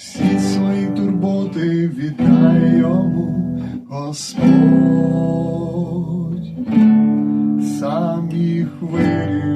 всі свої турботи віддай йому, Господь, сам їх вирішив.